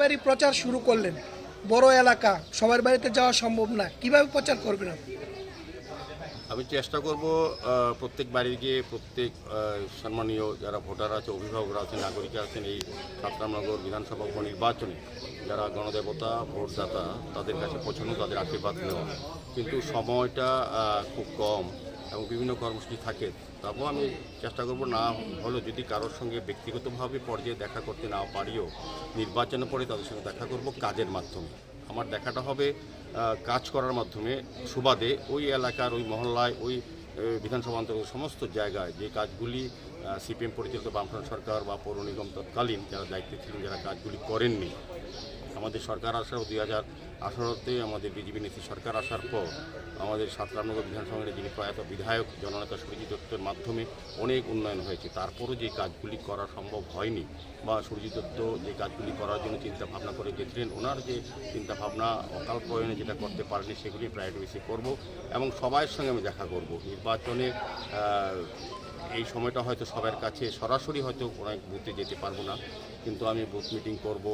বাড়ি প্রচার শুরু করলেন। বড় এলাকা, সবার বাড়িতে যাওয়া সম্ভব না। কীভাবে প্রচার করবেন আমি চেষ্টা করব প্রত্যেক বাড়ি গিয়ে প্রত্যেক সম্মানীয় যারা ভোটার আছে, অভিভাবকরা আছেন নাগরিক আছেন, এই সাতরামনগর বিধানসভা উপনির্বাচনে যারা গণদেবতা, ভোটদাতা, তাদের কাছে পৌঁছানো, তাদের আশীর্বাদ নেওয়া। কিন্তু সময়টা খুব কম। এবং বিভিন্ন কর্মসূচি থাকে তারপর আমি চেষ্টা করব না হলো যদি কারোর সঙ্গে ব্যক্তিগতভাবে পর্যায়ে দেখা করতে না পারিও নির্বাচনের পরে তাদের সঙ্গে দেখা করব কাজের মাধ্যমে। আমার দেখাটা হবে কাজ করার মাধ্যমে সুবাদে ওই এলাকার, ওই মহল্লায়, ওই বিধানসভা অন্তর্গত সমস্ত জায়গায় যে কাজগুলি সিপিএম পরিচালিত বামফ্রন্ট সরকার বা পৌর নিগম তৎকালীন যারা দায়িত্বে ছিলেন, যারা কাজগুলি করেননি, আমাদের সরকার আসার দুই হাজার আঠারোতে আমাদের বিজেপি নীতি সরকার আসার পর আমাদের সাতরামনগর বিধানসভার যিনি প্রয়াত বিধায়ক জননেতা সুরজিৎ দত্তের মাধ্যমে অনেক উন্নয়ন হয়েছে। তারপরও যে কাজগুলি করা সম্ভব হয়নি বা সুরজিৎ দত্ত যে কাজগুলি করার জন্য চিন্তা ভাবনা করে গেছিলেন, ওনার যে চিন্তা ভাবনা অকাল প্রয়োজনে যেটা করতে পারেনি সেগুলি প্রায়োরিটি বেশি করব এবং সবাইয়ের সঙ্গে আমি দেখা করব। নির্বাচনে এই সময়টা হয়তো সবার কাছে সরাসরি হয়তো অনেক বুথে যেতে পারব না। কিন্তু আমি বুথ মিটিং করব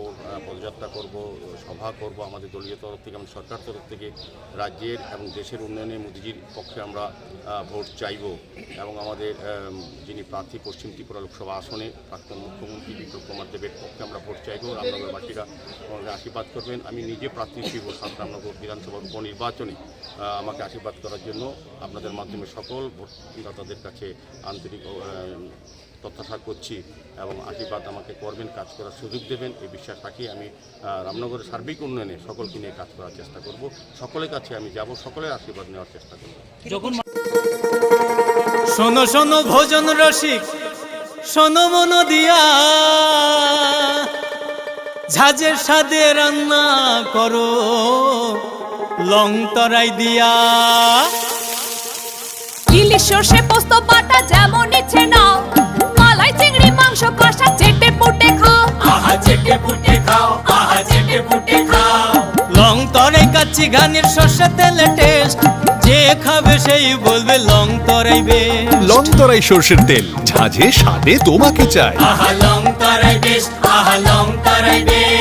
পদযাত্রা করব, সভা করব, আমাদের দলীয় তরফ থেকে আমাদের সরকার তরফ থেকে রাজ্যের এবং দেশের উন্নয়নে মোদিজির পক্ষে আমরা ভোট চাইব এবং আমাদের যিনি প্রার্থী পশ্চিম ত্রিপুরা লোকসভা আসনে, প্রাক্তন মুখ্যমন্ত্রী বিপ্লব কুমার দেবের পক্ষে আমরা ভোট চাইব। রামনগরবাসীরা আমাকে আশীর্বাদ করবেন। আমি নিজে প্রার্থী ছিল সাতরামনগর বিধানসভার উপনির্বাচনে আমাকে আশীর্বাদ করার জন্য আপনাদের মাধ্যমে সকল ভোটদাতাদের কাছে আন্তরিক প্রত্যাশা করছি এবং আশীর্বাদ আমাকে করবেন কাজ করার সুযোগ দেবেন। এই বিশ্বাস রাখি আমি রামনগরের সার্বিক উন্নয়নে সকলকে নিয়ে কাজ করার চেষ্টা করব। সকলের কাছে আমি যাব সকলের আশীর্বাদ নেওয়ার চেষ্টা করব। শোনো শোনো ভোজন রসিক শোনো মন দিয়া। ঝাঁঝের সাদে রান্না করো লং তরাই দিয়া। ইলিশ সর্ষে পোস্ত বাটা যেমন ইচ্ছে নাও। লং তরাই কাচ্ছি ঘানির সর্ষে তেলে টেস্ট যে খাবে সেই বলবে long Tarai best long Tarai সর্ষের তেল। ঝাঁঝে স্বাদে তোমাকে চাই। আহা লং তরাই বেস্ট আহা লং তরাই বেশ